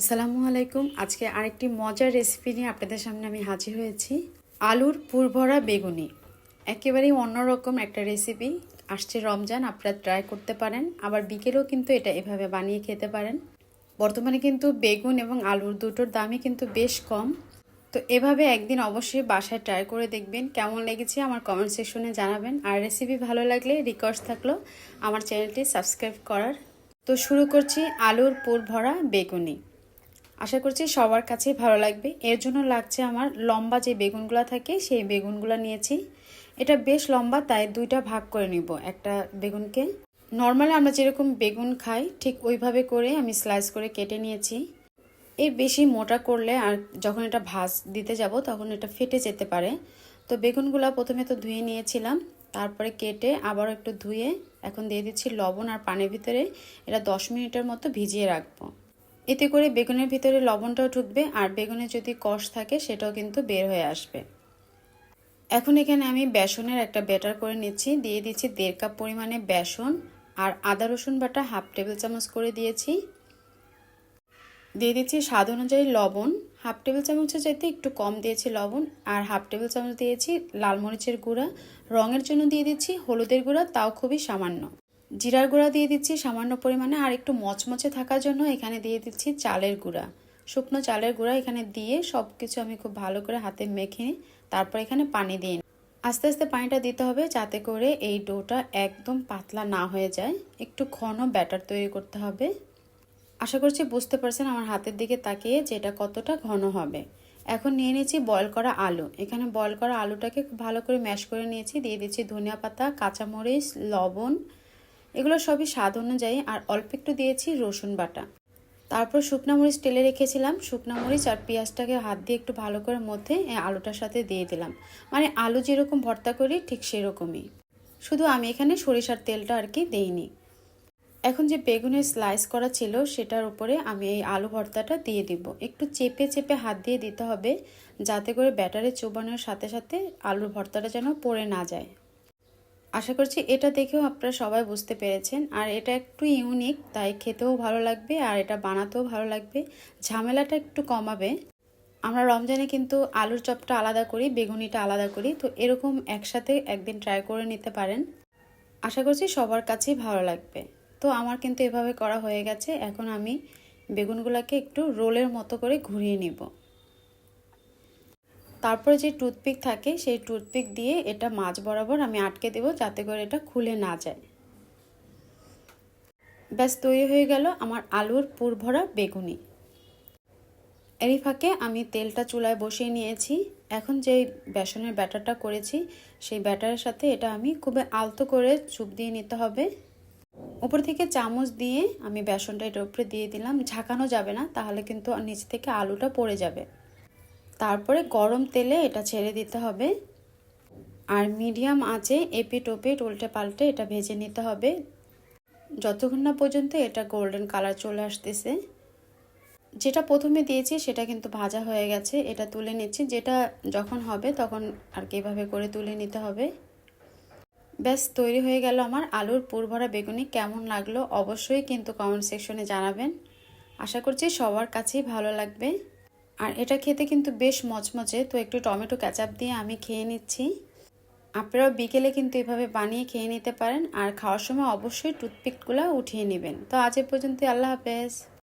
আসসালামু আলাইকুম। আজকে আরেকটি মজার রেসিপি নিয়ে আপনাদের সামনে আমি হাজির হয়েছি। আলুর পুরভরা বেগুনি। একেবারেই অন্যরকম একটা রেসিপি আসছে রমজান, আপনারা ট্রাই করতে পারেন। আবার বিকেলেও কিন্তু এটা এভাবে বানিয়ে খেতে পারেন। বর্তমানে কিন্তু বেগুন এবং আলুর দুটোর দামই কিন্তু বেশ কম। তো এভাবে একদিন অবশ্যই বাসায় ট্রাই করে দেখবেন। কেমন লেগেছে আমার কমেন্ট সেকশনে জানাবেন। আর রেসিপি ভালো লাগলে রিকোয়েস্ট থাকল আমার চ্যানেলটি সাবস্ক্রাইব করার। তো শুরু করছি আলুর পুর ভরা বেগুনি। আশা করছি সবার কাছেই ভালো লাগবে। এর জন্য লাগছে আমার লম্বা যে বেগুনগুলো থাকে, সেই বেগুনগুলো নিয়েছি। এটা বেশ লম্বা, তাই দুইটা ভাগ করে নিব একটা বেগুনকে। নর্মালি আমরা যেরকম বেগুন খাই, ঠিক ওইভাবে করে আমি স্লাইস করে কেটে নিয়েছি। এর বেশি মোটা করলে আর যখন এটা ভাজ দিতে যাব, তখন এটা ফেটে যেতে পারে। তো বেগুনগুলো প্রথমে তো ধুয়ে নিয়েছিলাম, তারপরে কেটে আবার একটু ধুয়ে এখন দিয়ে দিচ্ছি লবণ আর পানির ভিতরে। এটা দশ মিনিটের মতো ভিজিয়ে রাখব। এতে করে বেগুনের ভিতরে লবণটাও ঢুকবে আর বেগুনে যদি কষ থাকে সেটাও কিন্তু বের হয়ে আসবে। এখন এখানে আমি বেসনের একটা ব্যাটার করে নিচ্ছি। দিয়ে দিচ্ছি দেড় কাপ পরিমাণে বেসন আর আদা, রসুন বাটা হাফ টেবিল চামচ করে দিয়েছি। দিয়ে দিচ্ছি স্বাদ অনুযায়ী লবণ। হাফ টেবিল চামচের যেতে একটু কম দিয়েছি লবণ আর হাফ টেবিল চামচ দিয়েছি লাল মরিচের গুঁড়া। রঙের জন্য দিয়ে দিচ্ছি হলুদের গুঁড়া, তাও খুবই সামান্য। জিরার গুঁড়া দিয়ে দিচ্ছি সামান্য পরিমাণে, আর একটু মচমচে থাকার জন্য এখানে দিয়ে দিচ্ছি চালের গুঁড়া। শুকনো চালের গুঁড়া এখানে দিয়ে সব কিছু আমি খুব ভালো করে হাতে মেখে নিই তারপর এখানে পানি দিয়ে আস্তে আস্তে পানিটা দিতে হবে যাতে করে এই ডোটা একদম পাতলা না হয়ে যায়। একটু ঘন ব্যাটার তৈরি করতে হবে। আশা করছি বুঝতে পারছেন আমার হাতের দিকে তাকিয়ে যে এটা কতটা ঘন হবে। এখন নিয়ে নিয়েছি বয়ল করা আলু। এখানে বয়ল করা আলুটাকে খুব ভালো করে ম্যাশ করে নিয়েছি। দিয়ে দিচ্ছি ধনিয়া পাতা, কাঁচামরিচ, লবণ এগুলো সবই স্বাদ অনুযায়ী, আর অল্প একটু দিয়েছি রসুন বাটা। তারপর শুকনো মরিচ তেলে রেখেছিলাম। শুকনো মরিচ আর পেঁয়াজটাকে হাত দিয়ে একটু ভালো করে মধ্যে আলুটার সাথে দিয়ে দিলাম। মানে আলু যেরকম ভর্তা করি, ঠিক সেরকমই। শুধু আমি এখানে সরিষার তেলটা আর কি দেইনি। এখন যে বেগুনের স্লাইস করা ছিল, সেটার উপরে আমি এই আলু ভর্তাটা দিয়ে দিব। একটু চেপে চেপে হাত দিয়ে দিতে হবে, যাতে করে ব্যাটারে চোবানোর সাথে সাথে আলুর ভর্তাটা যেন পড়ে না যায়। আশা করছি এটা দেখেও আপনারা সবাই বুঝতে পেরেছেন। আর এটা একটু ইউনিক তাই খেতেও ভালো লাগবে আর এটা বানাতেও ভালো লাগবে। ঝামেলাটা একটু কমাবে। আমরা রমজানে কিন্তু আলুর চপটা আলাদা করি, বেগুনিটা আলাদা করি। তো এরকম একসাথে একদিন ট্রাই করে নিতে পারেন। আশা করছি সবার কাছেই ভালো লাগবে। তো আমার কিন্তু এভাবে করা হয়ে গেছে। এখন আমি বেগুনগুলোকে একটু রোলের মতো করে ঘুরিয়ে নিব। তারপরে যে টুথপিক থাকে, সেই টুথপিক দিয়ে এটা মাছ বরাবর আমি আটকে দেব যাতে করে এটা খুলে না যায়। ব্যাস, তৈরি হয়ে গেল আমার আলুর পুর ভরা বেগুনি। এরই ফাঁকে আমি তেলটা চুলায় বসিয়ে নিয়েছি। এখন যে বেসনের ব্যাটারটা করেছি, সেই ব্যাটারের সাথে এটা আমি খুব আলতো করে চুপ দিয়ে নিতে হবে। উপর থেকে চামচ দিয়ে আমি বেসনটা এটার উপরে দিয়ে দিলাম। ঝাঁকানো যাবে না, তাহলে কিন্তু নিচ থেকে আলুটা পড়ে যাবে। তারপরে গরম তেলে এটা ছেড়ে দিতে হবে। আর মিডিয়াম আঁচে এপিট ওপিট উল্টে পাল্টে এটা ভেজে নিতে হবে। যতক্ষণ না পর্যন্ত এটা গোল্ডেন কালার চলে আসতেছে। যেটা প্রথমে দিয়েছি সেটা কিন্তু ভাজা হয়ে গেছে, এটা তুলে নিচ্ছি। যেটা যখন হবে তখন আর কি এভাবে করে তুলে নিতে হবে। ব্যাস, তৈরি হয়ে গেল আমার আলুর পুরভরা বেগুনি। কেমন লাগল অবশ্যই কিন্তু কমেন্ট সেকশনে জানাবেন। আশা করছি সবার কাছেই ভালো লাগবে। আর এটা খেতে কিন্তু বেশ মচমচে, তো একটু টমেটো ক্যাচাপ দিয়ে আমি খেয়ে নিচ্ছি। আপনারাও বিকেলে কিন্তু এভাবে বানিয়ে খেয়ে নিতে পারেন, আর খাওয়ার সময় অবশ্যই টুথপিকগুলো উঠিয়ে নেবেন। তো আজ এ পর্যন্ত আল্লাহ হাফেজ।